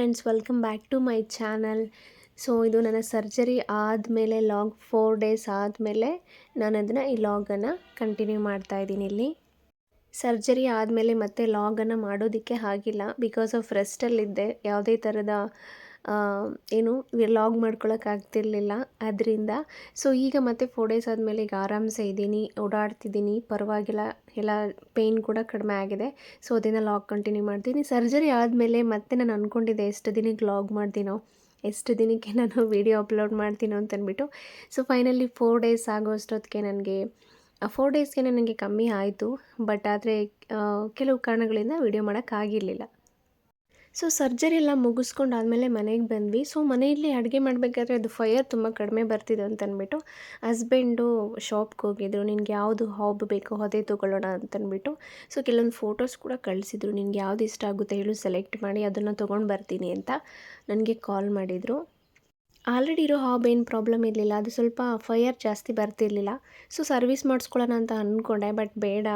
Friends welcome back to my channel so ಇದು ನನ್ನ surgery ಆದಮೇಲೆ ಲಾಗ್ ಫೋರ್ ಡೇಸ್ ಆದಮೇಲೆ ನಾನು ಅದನ್ನು ಈ ಲಾಗನ್ನು ಕಂಟಿನ್ಯೂ ಮಾಡ್ತಾ ಇದ್ದೀನಿ ಇಲ್ಲಿ. ಸರ್ಜರಿ ಆದಮೇಲೆ ಮತ್ತೆ ಲಾಗನ್ನು ಮಾಡೋದಕ್ಕೆ ಆಗಿಲ್ಲ. ಬಿಕಾಸ್ ಆಫ್ ರೆಸ್ಟಲ್ಲಿದ್ದೆ ಯಾವುದೇ ಥರದ ಏನು ಲಾಗ್ ಮಾಡ್ಕೊಳ್ಳೋಕ್ಕಾಗ್ತಿರ್ಲಿಲ್ಲ ಅದರಿಂದ ಸೊ ಈಗ ಮತ್ತೆ ಫೋರ್ ಡೇಸ್ ಆದಮೇಲೆ ಈಗ ಆರಾಮ್ಸೆ ಇದ್ದೀನಿ, ಓಡಾಡ್ತಿದ್ದೀನಿ, ಪರವಾಗಿಲ್ಲ, ಎಲ್ಲ ಪೇಯ್ನ್ ಕೂಡ ಕಡಿಮೆ ಆಗಿದೆ. ಸೊ ಅದನ್ನು ಲಾಗ್ ಕಂಟಿನ್ಯೂ ಮಾಡ್ತೀನಿ. ಸರ್ಜರಿ ಆದಮೇಲೆ ಮತ್ತೆ ನಾನು ಅಂದ್ಕೊಂಡಿದ್ದೆ ಎಷ್ಟು ದಿನಕ್ಕೆ ಲಾಗ್ ಮಾಡ್ತೀನೋ, ಎಷ್ಟು ದಿನಕ್ಕೆ ನಾನು ವೀಡಿಯೋ ಅಪ್ಲೋಡ್ ಮಾಡ್ತೀನೋ ಅಂತಂದ್ಬಿಟ್ಟು ಸೊ ಫೈನಲಿ ಫೋರ್ ಡೇಸ್ ಆಗೋ ಅಷ್ಟೊತ್ತಿಗೆ ನನಗೆ ಫೋರ್ ಡೇಸ್ಗೆ ನನಗೆ ಕಮ್ಮಿ ಆಯಿತು. ಬಟ್ ಆದರೆ ಕೆಲವು ಕಾರಣಗಳಿಂದ ವೀಡಿಯೋ ಮಾಡೋಕ್ಕಾಗಿರಲಿಲ್ಲ ಸೊ ಸರ್ಜರಿ ಎಲ್ಲ ಮುಗಿಸ್ಕೊಂಡಾದ್ಮೇಲೆ ಮನೆಗೆ ಬಂದ್ವಿ. ಸೊ ಮನೆಯಲ್ಲಿ ಅಡುಗೆ ಮಾಡಬೇಕಾದ್ರೆ ಅದು ಫೈರ್ ತುಂಬ ಕಡಿಮೆ ಬರ್ತಿದೆ ಅಂತ ಅಂದ್ಬಿಟ್ಟು ಹಸ್ಬೆಂಡು ಶಾಪ್ಗೆ ಹೋಗಿದ್ರು. ನಿನಗೆ ಯಾವುದು ಹಾಬ್ ಬೇಕೋ ಅದೇ ತೊಗೊಳ್ಳೋಣ ಅಂತಂದ್ಬಿಟ್ಟು ಸೊ ಕೆಲವೊಂದು ಫೋಟೋಸ್ ಕೂಡ ಕಳಿಸಿದ್ರು. ನಿನಗೆ ಯಾವ್ದು ಇಷ್ಟ ಆಗುತ್ತೆ ಹೇಳು ಸೆಲೆಕ್ಟ್ ಮಾಡಿ, ಅದನ್ನು ತೊಗೊಂಡು ಬರ್ತೀನಿ ಅಂತ ನನಗೆ ಕಾಲ್ ಮಾಡಿದರು. ಆಲ್ರೆಡಿ ಇರೋ ಹಾಬ್ ಏನು ಪ್ರಾಬ್ಲಮ್ ಇರಲಿಲ್ಲ. ಅದು ಸ್ವಲ್ಪ ಫೈಯರ್ ಜಾಸ್ತಿ ಬರ್ತಿರ್ಲಿಲ್ಲ. ಸೊ ಸರ್ವಿಸ್ ಮಾಡಿಸ್ಕೊಳ್ಳೋಣ ಅಂತ ಅಂದ್ಕೊಂಡೆ ಬಟ್ ಬೇಡ.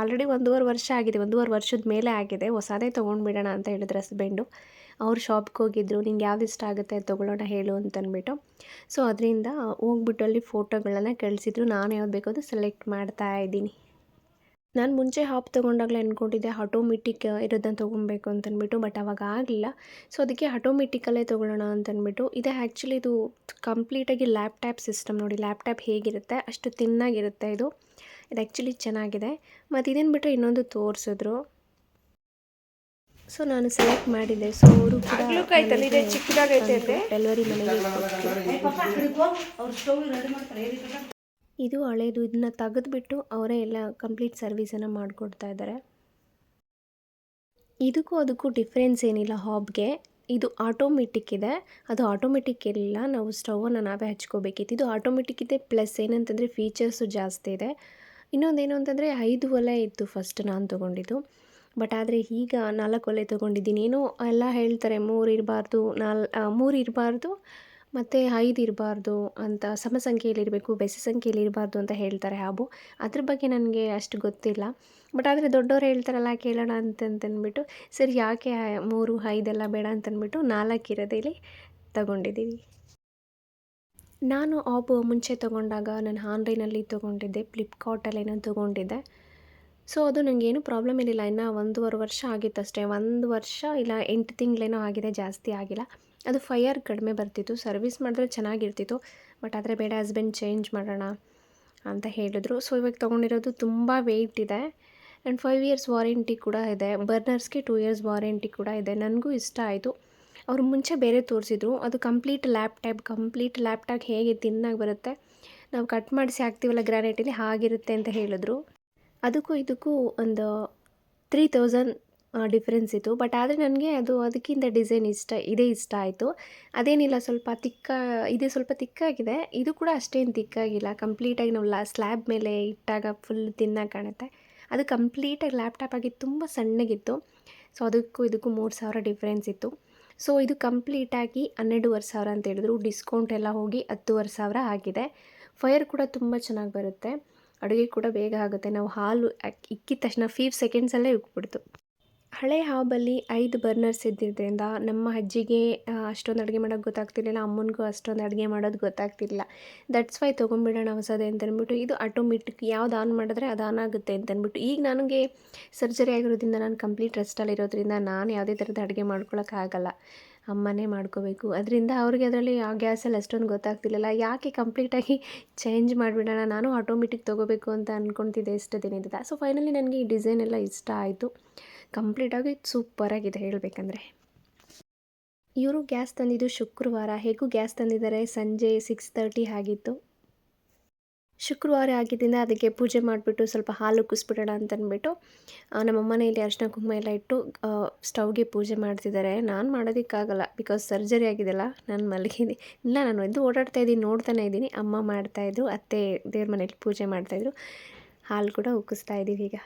ಆಲ್ರೆಡಿ ಒಂದೂವರೆ ವರ್ಷ ಆಗಿದೆ. ಒಂದೂವರೆ ವರ್ಷದ ಮೇಲೆ ಆಗಿದೆ. ಹೊಸದೇ ತೊಗೊಂಡ್ಬಿಡೋಣ ಅಂತ ಹೇಳಿದ್ರು ಹಸ್ಬೆಂಡು. ಅವ್ರ ಶಾಪ್ಗೆ ಹೋಗಿದ್ರು. ನಿಂಗೆ ಯಾವ್ದು ಇಷ್ಟ ಆಗುತ್ತೆ ತೊಗೊಳ್ಳೋಣ, ಹೇಳು ಅಂತಂದ್ಬಿಟ್ಟು ಸೊ ಅದರಿಂದ ಹೋಗ್ಬಿಟ್ಟು ಅಲ್ಲಿ ಫೋಟೋಗಳನ್ನು ಕಳಿಸಿದ್ರು. ನಾನು ಯಾವ್ದು ಬೇಕೋ ಅದು ಸೆಲೆಕ್ಟ್ ಮಾಡ್ತಾ ಇದ್ದೀನಿ. ನಾನು ಮುಂಚೆ ಹಾಪ್ ತೊಗೊಂಡಾಗಲೇ ಅಂದ್ಕೊಂಡಿದ್ದೆ ಆಟೋಮೆಟಿಕ್ ಇರೋದನ್ನ ತೊಗೊಬೇಕು ಅಂತಂದ್ಬಿಟ್ಟು ಬಟ್ ಅವಾಗ ಆಗಲಿಲ್ಲ. ಸೊ ಅದಕ್ಕೆ ಆಟೋಮೆಟಿಕಲ್ಲೇ ತೊಗೊಳ್ಳೋಣ ಅಂತಂದ್ಬಿಟ್ಟು ಇದು ಆ್ಯಕ್ಚುಲಿ ಇದು ಕಂಪ್ಲೀಟಾಗಿ ಲ್ಯಾಪ್ಟಾಪ್ ಸಿಸ್ಟಮ್ ನೋಡಿ ಲ್ಯಾಪ್ಟಾಪ್ ಹೇಗಿರುತ್ತೆ ಅಷ್ಟು ತಿನ್ನಾಗಿರುತ್ತೆ ಇದು. ಇದು ಆ್ಯಕ್ಚುಲಿ ಚೆನ್ನಾಗಿದೆ. ಮತ್ತು ಇದನ್ನು ಬಿಟ್ಟರೆ ಇನ್ನೊಂದು ತೋರಿಸಿದ್ರು. ಸೊ ನಾನು ಸೆಲೆಕ್ಟ್ ಮಾಡಿದ್ದೆ. ಸೊ ಅವರು ಕೂಡ. ಡೆಲಿವರಿ ಮನೆಗೆ ಇದು ಹಳೇದು ಇದನ್ನ ತೆಗೆದುಬಿಟ್ಟು ಅವರೇ ಎಲ್ಲ ಕಂಪ್ಲೀಟ್ ಸರ್ವಿಸನ್ನು ಮಾಡಿಕೊಡ್ತಾ ಇದ್ದಾರೆ ಇದಕ್ಕೂ ಅದಕ್ಕೂ ಡಿಫ್ರೆನ್ಸ್ ಏನಿಲ್ಲ ಹಾಬ್ಗೆ ಇದು ಆಟೋಮೆಟಿಕ್ ಇದೆ. ಅದು ಆಟೋಮೆಟಿಕ್ ಇಲ್ಲ ನಾವು ಸ್ಟವನ್ನು ನಾವೇ ಹಚ್ಕೋಬೇಕಿತ್ತು. ಇದು ಆಟೋಮೆಟಿಕ್ ಇದೆ ಪ್ಲಸ್ ಏನಂತಂದರೆ ಫೀಚರ್ಸು ಜಾಸ್ತಿ ಇದೆ. ಇನ್ನೊಂದೇನು ಅಂತಂದರೆ ಐದು ಒಲೆ ಇತ್ತು ಫಸ್ಟ್ ನಾನು ತೊಗೊಂಡಿದ್ದು. ಬಟ್ ಆದರೆ ಈಗ ನಾಲ್ಕು ಒಲೆ ತೊಗೊಂಡಿದ್ದೀನಿ. ಏನೋ ಎಲ್ಲ ಹೇಳ್ತಾರೆ, ಮೂರು ಇರಬಾರ್ದು, ನಾಲ್ ಮೂರು ಇರಬಾರ್ದು ಮತ್ತು ಐದು ಇರಬಾರ್ದು ಅಂತ ಸಮ ಸಂಖ್ಯೆಯಲ್ಲಿರಬೇಕು, ಬೆಸ ಸಂಖ್ಯೆಯಲ್ಲಿ ಇರಬಾರ್ದು ಅಂತ ಹೇಳ್ತಾರೆ ಹಾಬು. ಅದ್ರ ಬಗ್ಗೆ ನನಗೆ ಅಷ್ಟು ಗೊತ್ತಿಲ್ಲ. ಬಟ್ ಆದರೆ ದೊಡ್ಡವ್ರು ಹೇಳ್ತಾರಲ್ಲ, ಕೇಳೋಣ ಅಂತಂತಂದ್ಬಿಟ್ಟು ಸರಿ ಯಾಕೆ ಮೂರು, ಐದೆಲ್ಲ ಬೇಡ ಅಂತಂದ್ಬಿಟ್ಟು ನಾಲ್ಕು ಇರೋದೇಲಿ ತಗೊಂಡಿದ್ದೀವಿ. ನಾನು ಆಬ್ ಮುಂಚೆ ತೊಗೊಂಡಾಗ ನಾನು ಆನ್ಲೈನಲ್ಲಿ ತೊಗೊಂಡಿದ್ದೆ ಫ್ಲಿಪ್ಕಾರ್ಟಲ್ಲೇನೋ ತೊಗೊಂಡಿದ್ದೆ. ಸೊ ಅದು ನನಗೇನು ಪ್ರಾಬ್ಲಮ್ ಇರಲಿಲ್ಲ. ಇನ್ನು ಒಂದೂವರೆ ವರ್ಷ ಆಗಿತ್ತು ಅಷ್ಟೇ ಒಂದು ವರ್ಷ ಇಲ್ಲ, ಎಂಟು ತಿಂಗಳೇನೋ ಆಗಿದೆ, ಜಾಸ್ತಿ ಆಗಿಲ್ಲ. ಅದು ಫೈಯರ್ ಕಡಿಮೆ ಬರ್ತಿತ್ತು, ಸರ್ವಿಸ್ ಮಾಡಿದ್ರೆ ಚೆನ್ನಾಗಿರ್ತಿತ್ತು, ಬಟ್ ಆದರೆ ಬೇಡ ಹಸ್ಬೆಂಡ್ ಚೇಂಜ್ ಮಾಡೋಣ ಅಂತ ಹೇಳಿದ್ರು. ಸೊ ಇವಾಗ ತೊಗೊಂಡಿರೋದು ತುಂಬ ವೆಯ್ಟ್ ಇದೆ ಆ್ಯಂಡ್ ಫೈವ್ ಇಯರ್ಸ್ ವಾರಂಟಿ ಕೂಡ ಇದೆ. ಬರ್ನರ್ಸ್ಗೆ ಟೂ ಇಯರ್ಸ್ ವಾರಂಟಿ ಕೂಡ ಇದೆ. ನನಗೂ ಇಷ್ಟ ಆಯಿತು. ಅವರು ಮುಂಚೆ ಬೇರೆ ತೋರಿಸಿದ್ರು. ಅದು complete laptop complete lap laptop ಹೇಗೆ ತಿನ್ನಾಗಿ ಬರುತ್ತೆ, ನಾವು ಕಟ್ ಮಾಡಿಸಿ ಹಾಕ್ತೀವಲ್ಲ ಗ್ರಾನೈಟಲ್ಲಿ ಹಾಗಿರುತ್ತೆ ಅಂತ ಹೇಳಿದ್ರು. ಅದಕ್ಕೂ ಇದಕ್ಕೂ ಒಂದು ತ್ರೀ ತೌಸಂಡ್ ಡಿಫ್ರೆನ್ಸ್ ಇತ್ತು. ಬಟ್ ಆದರೆ ನನಗೆ ಅದು ಅದಕ್ಕಿಂತ ಡಿಸೈನ್ ಇಷ್ಟ, ಇದೇ ಇಷ್ಟ ಆಯಿತು. ಅದೇನಿಲ್ಲ, ಸ್ವಲ್ಪ ತಿಕ್ಕ, ಇದೇ ಸ್ವಲ್ಪ ತಿಕ್ಕಾಗಿದೆ. ಇದು ಕೂಡ ಅಷ್ಟೇನು ತಿಕ್ಕಾಗಿಲ್ಲ. ಕಂಪ್ಲೀಟಾಗಿ ನಾವು ಲಾ ಸ್ಲ್ಯಾಬ್ ಮೇಲೆ ಇಟ್ಟಾಗ ಫುಲ್ ತಿನ್ನಾಗಿ ಕಾಣುತ್ತೆ. ಅದು ಕಂಪ್ಲೀಟಾಗಿ ಲ್ಯಾಪ್ಟಾಪ್ ಆಗಿ ತುಂಬ ಸಣ್ಣಗಿತ್ತು. ಸೊ ಅದಕ್ಕೂ ಇದಕ್ಕೂ ಮೂರು ಸಾವಿರ ಡಿಫ್ರೆನ್ಸ್ ಇತ್ತು. ಸೊ ಇದು ಕಂಪ್ಲೀಟಾಗಿ ಹನ್ನೆರಡುವರೆ ಸಾವಿರ ಅಂತ ಹೇಳಿದ್ರು. ಡಿಸ್ಕೌಂಟ್ ಎಲ್ಲ ಹೋಗಿ ಹತ್ತುವರೆ ಸಾವಿರ ಆಗಿದೆ. ಫೈರ್ ಕೂಡ ತುಂಬ ಚೆನ್ನಾಗಿ ಬರುತ್ತೆ. ಅಡುಗೆ ಕೂಡ ಬೇಗ ಆಗುತ್ತೆ. ನಾವು ಹಾಲು ಇಕ್ಕಿದ ತಕ್ಷಣ ಫೀವ್ ಸೆಕೆಂಡ್ಸಲ್ಲೇ ಉಕ್ಬಿಡ್ತು. ಹಳೆ ಹಾಬಲ್ಲಿ ಐದು ಬರ್ನರ್ಸ್ ಇದ್ದಿದ್ದರಿಂದ ನಮ್ಮ ಅಜ್ಜಿಗೆ ಅಷ್ಟೊಂದು ಅಡುಗೆ ಮಾಡೋಕ್ಕೆ ಗೊತ್ತಾಗ್ತಿರ್ಲಿಲ್ಲ, ಅಮ್ಮನಿಗೂ ಅಷ್ಟೊಂದು ಅಡುಗೆ ಮಾಡೋದು ಗೊತ್ತಾಗ್ತಿರ್ಲಿಲ್ಲ. ದಟ್ಸ್ ವೈ ತೊಗೊಂಬಿಡೋಣ ಹೊಸದೇ ಅಂತಂದ್ಬಿಟ್ಟು ಇದು ಆಟೋಮೆಟಿಕ್ ಯಾವ್ದು ಆನ್ ಮಾಡಿದ್ರೆ ಅದು ಆನ್ ಆಗುತ್ತೆ ಅಂತಂದ್ಬಿಟ್ಟು ಈಗ ನನಗೆ ಸರ್ಜರಿ ಆಗಿರೋದ್ರಿಂದ ನಾನು ಕಂಪ್ಲೀಟ್ ರೆಸ್ಟಲ್ಲಿರೋದ್ರಿಂದ ನಾನು ಯಾವುದೇ ಥರದ ಅಡುಗೆ ಮಾಡ್ಕೊಳಕ್ಕಾಗಲ್ಲ ಅಮ್ಮನೇ ಮಾಡ್ಕೋಬೇಕು. ಅದರಿಂದ ಅವ್ರಿಗೆ ಅದರಲ್ಲಿ ಆ ಗ್ಯಾಸಲ್ಲಿ ಅಷ್ಟೊಂದು ಗೊತ್ತಾಗ್ತಿಲ್ಲಲ್ಲ ಯಾಕೆ ಕಂಪ್ಲೀಟಾಗಿ ಚೇಂಜ್ ಮಾಡಿಬಿಡೋಣ? ನಾನು ಆಟೋಮೆಟಿಕ್ ತೊಗೋಬೇಕು ಅಂತ ಅಂದ್ಕೊತಿದ್ದೆ ಎಷ್ಟು ದಿನದಿಂದ ಸೊ ಫೈನಲಿ ನನಗೆ ಈ ಡಿಸೈನ್ ಎಲ್ಲ ಇಷ್ಟ ಆಯಿತು. ಕಂಪ್ಲೀಟಾಗಿ ಸೂಪರಾಗಿದೆ ಹೇಳಬೇಕಂದ್ರೆ. ಇವರು ಗ್ಯಾಸ್ ತಂದಿದ್ದು ಶುಕ್ರವಾರ. ಹೇಗೂ ಗ್ಯಾಸ್ ತಂದಿದ್ದಾರೆ? ಸಂಜೆ ಸಿಕ್ಸ್ ತರ್ಟಿ ಆಗಿತ್ತು. ಶುಕ್ರವಾರ ಆಗಿದ್ದರಿಂದ ಅದಕ್ಕೆ ಪೂಜೆ ಮಾಡಿಬಿಟ್ಟು ಸ್ವಲ್ಪ ಹಾಲು ಕುಸ್ಬಿಡೋಣ ಅಂತಂದ್ಬಿಟ್ಟು ಆ, ನಮ್ಮ ಮನೆಯಲ್ಲಿ ಅರಿಶಿನ ಕುಂಕುಮ ಎಲ್ಲ ಇಟ್ಟು ಸ್ಟವ್ಗೆ ಪೂಜೆ ಮಾಡ್ತಿದ್ದಾರೆ. ನಾನು ಮಾಡೋದಕ್ಕಾಗಲ್ಲ ಬಿಕಾಸ್ ಸರ್ಜರಿ ಆಗಿದೆಲ್ಲ ನಾನು ಮಲಗಿದ್ದೀನಿ. ಇಲ್ಲ ನಾನು ಎದ್ದು ಓಡಾಡ್ತಾ ಇದ್ದೀನಿ ನೋಡ್ತಾನೆ ಇದ್ದೀನಿ. ಅಮ್ಮ ಮಾಡ್ತಾಯಿದ್ರು ಅತ್ತೆ ದೇವ್ರ ಮನೇಲಿ ಪೂಜೆ ಮಾಡ್ತಾಯಿದ್ರು ಹಾಲು ಕೂಡ ಉಕ್ಕಿಸ್ತಾ ಇದ್ದೀವಿ ಈಗ.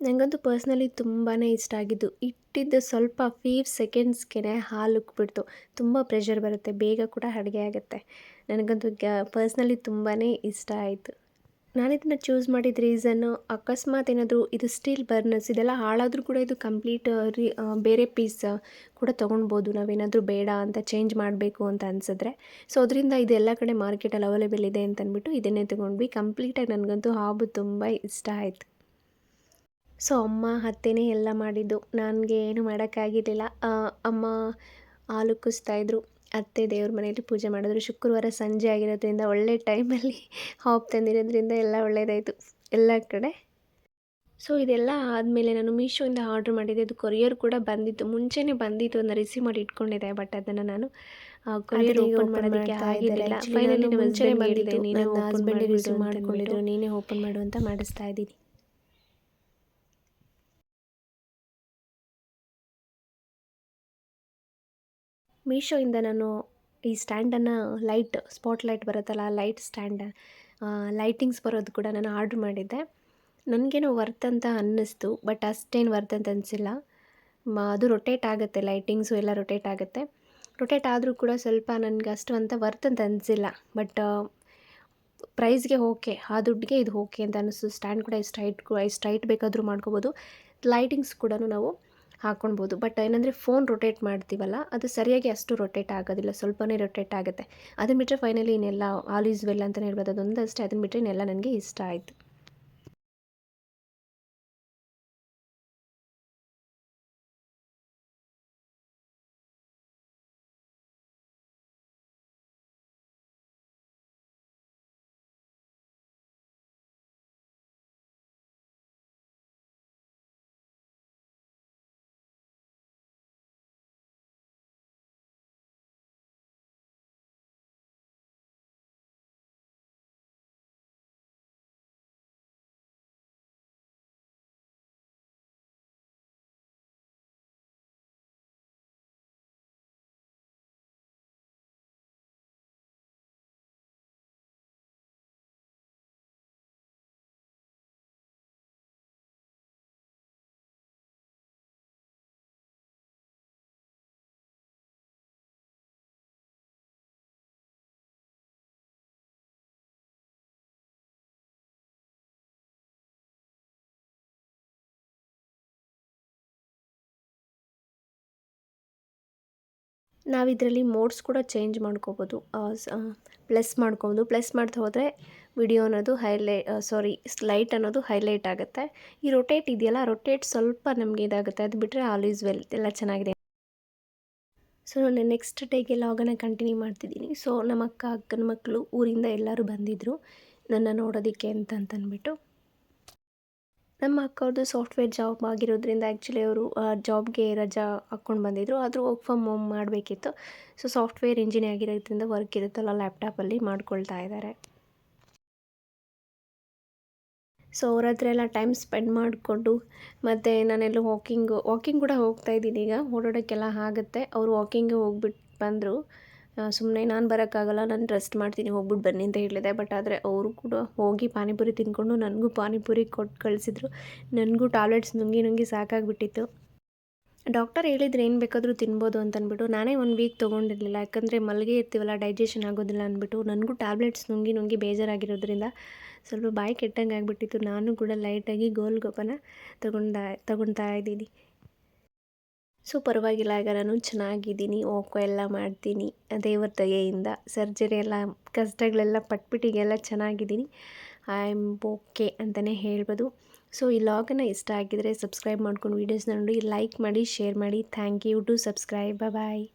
ನನಗಂತೂ ಪರ್ಸ್ನಲಿ ತುಂಬಾ ಇಷ್ಟ ಆಗಿದ್ದು. ಇಟ್ಟಿದ್ದು ಸ್ವಲ್ಪ ಫೀವ್ ಸೆಕೆಂಡ್ಸ್ಗೆ ಹಾಲು ಉಕ್ಬಿಡ್ತು. ತುಂಬ ಪ್ರೆಷರ್ ಬರುತ್ತೆ. ಬೇಗ ಕೂಡ ಅಡುಗೆ ಆಗುತ್ತೆ. ನನಗಂತೂ ಗ್ಯಾ, ಪರ್ಸ್ನಲಿ ತುಂಬಾ ಇಷ್ಟ ಆಯಿತು. ನಾನು ಇದನ್ನು ಚೂಸ್ ಮಾಡಿದ ರೀಸನ್ನು ಅಕಸ್ಮಾತ್ ಏನಾದರೂ ಇದು ಸ್ಟೀಲ್ ಬರ್ನರ್ಸ್ ಇದೆಲ್ಲ ಹಾಳಾದರೂ ಕೂಡ ಇದು ಕಂಪ್ಲೀಟ್ ರೀ ಬೇರೆ ಪೀಸ್ ಕೂಡ ತೊಗೊಳ್ಬೋದು ನಾವೇನಾದರೂ ಬೇಡ ಅಂತ ಚೇಂಜ್ ಮಾಡಬೇಕು ಅಂತ ಅನಿಸಿದ್ರೆ. ಸೊ ಅದರಿಂದ ಇದು ಎಲ್ಲ ಕಡೆ ಮಾರ್ಕೆಟಲ್ಲಿ ಅವೈಲೇಬಲ್ ಇದೆ ಅಂತ ಇದನ್ನೇ ತೊಗೊಂಡ್ವಿ. ಕಂಪ್ಲೀಟಾಗಿ ನನಗಂತೂ ಹಾಬು ತುಂಬ ಇಷ್ಟ ಆಯಿತು. ಸೊ ಅಮ್ಮ ಅತ್ತೆನೇ ಎಲ್ಲ ಮಾಡಿದ್ದು. ನನಗೆ ಏನು ಮಾಡೋಕ್ಕಾಗಿರಲಿಲ್ಲ. ಅಮ್ಮ ಹಾಲು ಕುಸ್ತಾಯಿದ್ರು ಅತ್ತೆ ದೇವ್ರ ಮನೆಯಲ್ಲಿ ಪೂಜೆ ಮಾಡಿದ್ರು. ಶುಕ್ರವಾರ ಸಂಜೆ ಆಗಿರೋದ್ರಿಂದ ಒಳ್ಳೆ ಟೈಮಲ್ಲಿ ಹಾಪ್ ತಂದಿರೋದ್ರಿಂದ ಎಲ್ಲ ಒಳ್ಳೆಯದಾಯಿತು ಎಲ್ಲ ಕಡೆ? ಸೊ ಇದೆಲ್ಲ ಆದಮೇಲೆ ನಾನು ಮೀಶೋಯಿಂದ ಆರ್ಡ್ರ್ ಮಾಡಿದ್ದೆ. ಅದು ಕೊರಿಯರ್ ಕೂಡ ಬಂದಿತ್ತು. ಮುಂಚೆನೇ ಬಂದಿತ್ತು. ಅದನ್ನ ರಿಸೀವ್ ಮಾಡಿ ಇಟ್ಕೊಂಡಿದ್ದೆ. ಬಟ್ ಅದನ್ನು ನಾನು ಕೊರಿಯರ್ ಓಪನ್ ಮಾಡೋದಕ್ಕೆ ಆಗಿರಲಿಲ್ಲ. ಫೈನಲಿ ಮುಂಚೆನೇ ಬಂದಿದೆ ನೀನು ರಿಸೀವ್ ಮಾಡಿಕೊಂಡಿದ್ರು ನೀನೇ ಓಪನ್ ಮಾಡು ಅಂತ ಮಾಡಿಸ್ತಾ ಇದ್ದೀನಿ. ಮೀಶೋಯಿಂದ ನಾನು ಈ ಸ್ಟ್ಯಾಂಡನ್ನು ಲೈಟ್ ಸ್ಪಾಟ್ ಲೈಟ್ ಬರುತ್ತಲ್ಲ, ಲೈಟ್ ಸ್ಟ್ಯಾಂಡ್ ಲೈಟಿಂಗ್ಸ್ ಬರೋದು ಕೂಡ ನಾನು ಆರ್ಡ್ರ್ ಮಾಡಿದ್ದೆ. ನನಗೇನು ವರ್ತ್ ಅಂತ ಅನ್ನಿಸ್ತು, ಬಟ್ ಅಷ್ಟೇನು ವರ್ತ್ ಅಂತ ಅನಿಸಿಲ್ಲ. ಅದು ರೊಟೇಟ್ ಆಗುತ್ತೆ, ಲೈಟಿಂಗ್ಸು ಎಲ್ಲ ರೊಟೇಟ್ ಆಗುತ್ತೆ. ರೊಟೇಟ್ ಆದರೂ ಕೂಡ ಸ್ವಲ್ಪ ನನಗೆ ಅಷ್ಟು ಅಂತ ವರ್ತ್ ಅಂತ ಅನಿಸಿಲ್ಲ, ಬಟ್ ಪ್ರೈಸ್ಗೆ ಓಕೆ, ಆ ದುಡ್ಡಿಗೆ ಇದು ಓಕೆ ಅಂತ ಅನ್ನಿಸ್ತು. ಸ್ಟ್ಯಾಂಡ್ ಕೂಡ ಇಷ್ಟು ಹೈಟ್ ಇಷ್ಟು ಹೈಟ್ ಬೇಕಾದರೂ ಮಾಡ್ಕೋಬೋದು. ಲೈಟಿಂಗ್ಸ್ ಕೂಡ ನಾವು ಹಾಕ್ಕೊಳ್ಬೋದು ಬಟ್ ಏನಂದರೆ ಫೋನ್ ರೊಟೇಟ್ ಮಾಡ್ತೀವಲ್ಲ, ಅದು ಸರಿಯಾಗಿ ಅಷ್ಟು ರೊಟೇಟ್ ಆಗೋದಿಲ್ಲ, ಸ್ವಲ್ಪನೇ ರೊಟೇಟ್ ಆಗುತ್ತೆ. ಅದನ್ನ ಬಿಟ್ಟರೆ ಫೈನಲಿ ಇನ್ನೆಲ್ಲ ಆಲ್ ಈಸ್ ವೆಲ್ ಅಂತಲೇ ಹೇಳ್ಬೋದು. ಅದೊಂದು ಅಷ್ಟೇ. ಅದನ್ನು ಬಿಟ್ಟರೆ ಇನ್ನೆಲ್ಲ ನನಗೆ ಇಷ್ಟ ಆಯಿತು. ನಾವಿದರಲ್ಲಿ ಮೋಡ್ಸ್ ಕೂಡ ಚೇಂಜ್ ಮಾಡ್ಕೋಬೋದು. ಪ್ಲಸ್ ಮಾಡ್ಕೊಬೋದು. ಪ್ಲಸ್ ಮಾಡ್ತಾ ಹೋದರೆ ವಿಡಿಯೋ ಅನ್ನೋದು ಹೈಲೈ ಸಾರಿ, ಲೈಟ್ ಅನ್ನೋದು ಹೈಲೈಟ್ ಆಗುತ್ತೆ. ಈ ರೊಟೇಟ್ ಇದೆಯಲ್ಲ ರೊಟೇಟ್ ಸ್ವಲ್ಪ ನಮಗೆ ಇದಾಗುತ್ತೆ. ಅದು ಬಿಟ್ಟರೆ ಆಲ್ ಈಸ್ ವೆಲ್, ಎಲ್ಲ ಚೆನ್ನಾಗಿದೆ. ಸೊ, ನಾನು ನೆಕ್ಸ್ಟ್ ಡೇಗೆ ಲಾಗನ್ನು ಕಂಟಿನ್ಯೂ ಮಾಡ್ತಿದ್ದೀನಿ. ಸೊ ನಮ್ಮ ಅಕ್ಕ ಅಕ್ಕನ ಮಕ್ಕಳು ಊರಿಂದ ಎಲ್ಲರೂ ಬಂದಿದ್ದರು ನನ್ನ ನೋಡೋದಕ್ಕೆ ಅಂತ ಅಂತಂದ್ಬಿಟ್ಟು ನಮ್ಮ ಅಕ್ಕವ್ರದ್ದು ಸಾಫ್ಟ್ವೇರ್ ಜಾಬ್ ಆಗಿರೋದ್ರಿಂದ ಆ್ಯಕ್ಚುಲಿ ಅವರು ಜಾಬ್ಗೆ ರಜಾ ಹಾಕ್ಕೊಂಡು ಬಂದಿದ್ದರು ಆದರೂ ವರ್ಕ್ ಫ್ರಮ್ ಹೋಮ್ ಮಾಡಬೇಕಿತ್ತು. ಸೊ ಸಾಫ್ಟ್ವೇರ್ ಇಂಜಿನಿಯರ್ ಆಗಿರೋದ್ರಿಂದ ವರ್ಕ್ ಇರುತ್ತಲ್ಲ ಲ್ಯಾಪ್ಟಾಪಲ್ಲಿ ಮಾಡ್ಕೊಳ್ತಾ ಇದ್ದಾರೆ ಸೊ ಅವ್ರ ಹತ್ರ ಎಲ್ಲ ಟೈಮ್ ಸ್ಪೆಂಡ್ ಮಾಡಿಕೊಂಡು, ಮತ್ತು ನಾನೆಲ್ಲೂ ವಾಕಿಂಗು ವಾಕಿಂಗ್ ಕೂಡ ಹೋಗ್ತಾ ಇದ್ದೀನಿ ಈಗ. ಓಡಾಡೋಕ್ಕೆಲ್ಲ ಆಗುತ್ತೆ. ಅವರು ವಾಕಿಂಗ್ ಹೋಗ್ಬಿಟ್ಟು ಬಂದರು. ಸುಮ್ಮನೆ ನಾನು ಬರೋಕ್ಕಾಗಲ್ಲ, ನಾನು ರೆಸ್ಟ್ ಮಾಡ್ತೀನಿ ಹೋಗ್ಬಿಟ್ಟು ಬನ್ನಿ ಅಂತ ಹೇಳಿದೆ. ಬಟ್ ಆದರೆ ಅವರು ಕೂಡ ಹೋಗಿ ಪಾನಿಪುರಿ ತಿಂದ್ಕೊಂಡು ನನಗೂ ಪಾನಿಪುರಿ ಕೊಟ್ಟು ಕಳಿಸಿದ್ರು. ನನಗೂ ಟ್ಯಾಬ್ಲೆಟ್ಸ್ ನುಂಗಿ ನುಂಗಿ ಸಾಕಾಗಿಬಿಟ್ಟಿತ್ತು. ಡಾಕ್ಟರ್ ಹೇಳಿದ್ರು ಏನು ಬೇಕಾದರೂ ತಿನ್ಬೋದು ಅಂತನ್ಬಿಟ್ಟು ನಾನೇ ಒಂದು ವೀಕ್ ತೊಗೊಂಡಿರಲಿಲ್ಲ. ಯಾಕಂದರೆ ಮಲ್ಲಿಗೆ ಇರ್ತೀವಲ್ಲ ಡೈಜೆಷನ್ ಆಗೋದಿಲ್ಲ ಅಂದ್ಬಿಟ್ಟು ನನಗೂ ಟ್ಯಾಬ್ಲೆಟ್ಸ್ ನುಂಗಿ ನುಂಗಿ ಬೇಜಾರಾಗಿರೋದ್ರಿಂದ ಸ್ವಲ್ಪ ಬಾಯಿ ಕೆಟ್ಟಂಗೆ ಆಗಿಬಿಟ್ಟಿತ್ತು ನಾನು ಕೂಡ ಲೈಟಾಗಿ ಗೋಲ್ ಗೊಬ್ಬನ ತೊಗೊಂಡ ತಗೊಳ್ತಾ ಇದ್ದೀನಿ. ಸೊ, ಪರವಾಗಿಲ್ಲ ಆಗ ನಾನು ಚೆನ್ನಾಗಿದ್ದೀನಿ, ಓಕೋ ಎಲ್ಲ ಮಾಡ್ತೀನಿ, ದೇವರ ದಯೆಯಿಂದ. ಸರ್ಜರಿ ಎಲ್ಲ, ಕಷ್ಟಗಳೆಲ್ಲ ಪಟ್ಬಿಟ್ಟಿಗೆಲ್ಲ ಚೆನ್ನಾಗಿದ್ದೀನಿ. ಐ ಆಮ್ ಓಕೆ ಅಂತಲೇ ಹೇಳ್ಬೋದು. ಸೊ, ಈ ಲಾಗನ್ನು ಇಷ್ಟ ಆಗಿದರೆ ಸಬ್ಸ್ಕ್ರೈಬ್ ಮಾಡ್ಕೊಂಡು ವೀಡಿಯೋಸ್ನ ನೋಡಿ, ಲೈಕ್ ಮಾಡಿ, ಶೇರ್ ಮಾಡಿ. Thank you to subscribe, bye.